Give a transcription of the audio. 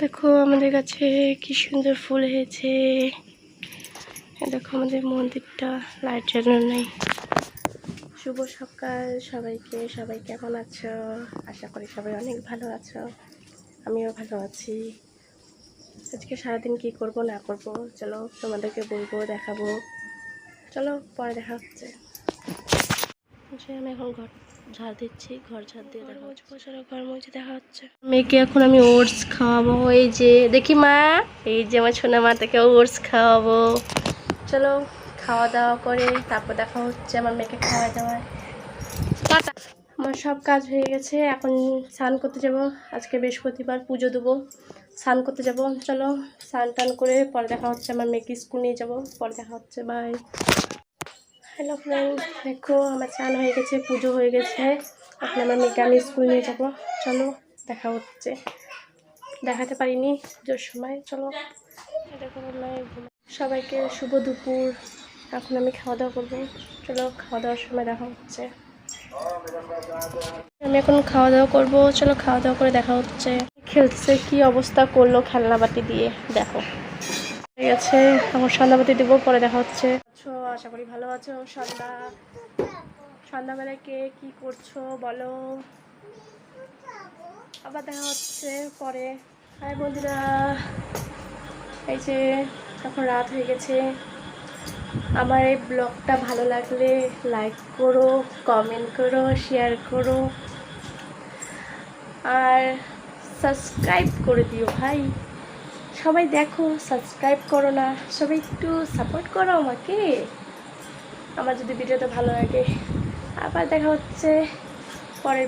দেখো আমাদের কাছে কি সুন্দর ফুল হয়েছে। দেখো আমাদের মন্দিরটা লাইট জ্বালানো নেই। শুভ সকাল সবাইকে, সবাই কেমন আছো? আশা করি সবাই অনেক ভালো আছো। আমিও ভালো আছি। আজকে সারাদিন কি করব না করব, চলো তোমাদেরকে বলব, দেখাবো। চলো, পরে দেখা হচ্ছে। আমি এখন ঘর ঝাড় দিচ্ছি ঘর ঝাড় দিয়ে দেখা হচ্ছে চলো ঘর মুছে দেখা হচ্ছে মেয়েকে এখন আমি ওটস খাওয়াবো এই যে দেখি মা এই যে আমার ছোনা মা থেকে ওটস খাওয়াবো। চলো খাওয়া দাওয়া করে তারপর দেখা হচ্ছে আমার মেয়েকে খাওয়া দাওয়া আমার সব কাজ হয়ে গেছে এখন স্নান করতে যাব। আজকে বৃহস্পতিবার পুজো দেবো। স্নান করতে যাব। চলো স্নান টান করে পরে দেখা হচ্ছে আমার মেয়েকে স্কুল নিয়ে যাব। পরে দেখা হচ্ছে বাই হ্যালো ফ্রেন্ড দেখো আমার চান হয়ে গেছে, পুজো হয়ে গেছে। এখন আমার মেয়েকে, আমি স্কুল নিয়ে যাব। চলো, দেখা হচ্ছে। দেখাতে পারিনি পুজোর সময়। চলো দেখো সবাইকে শুভ দুপুর। এখন আমি খাওয়া দাওয়া করব। চলো, খাওয়া দাওয়ার সময় দেখা হচ্ছে। আমি এখন খাওয়া দাওয়া করব। চলো, খাওয়া দাওয়া করে দেখা হচ্ছে। খেলছে, কি অবস্থা করল খেলনা বাটি দিয়ে? দেখো। হয়ে গেছে। এখন সন্ধ্যাবাতি দেবো, পরে দেখা হচ্ছে। আছো আশা করি ভালো আছো। সন্ধ্যা। সন্ধ্যাবেলায় কে কি করছ বলো। আবার দেখা হচ্ছে পরে। হাই বন্ধুরা। এই যে এখন রাত হয়ে গেছে। আমার এই ব্লগটা ভালো লাগলে লাইক করো, কমেন্ট করো, শেয়ার করো। আর সাবস্ক্রাইব করে দিও ভাই। সবাই দেখো, সাবস্ক্রাইব করো না। সবাই একটু সাপোর্ট করো আমাকে। আমার যদি ভিডিওটা ভালো লাগে আবার দেখা হচ্ছে পরের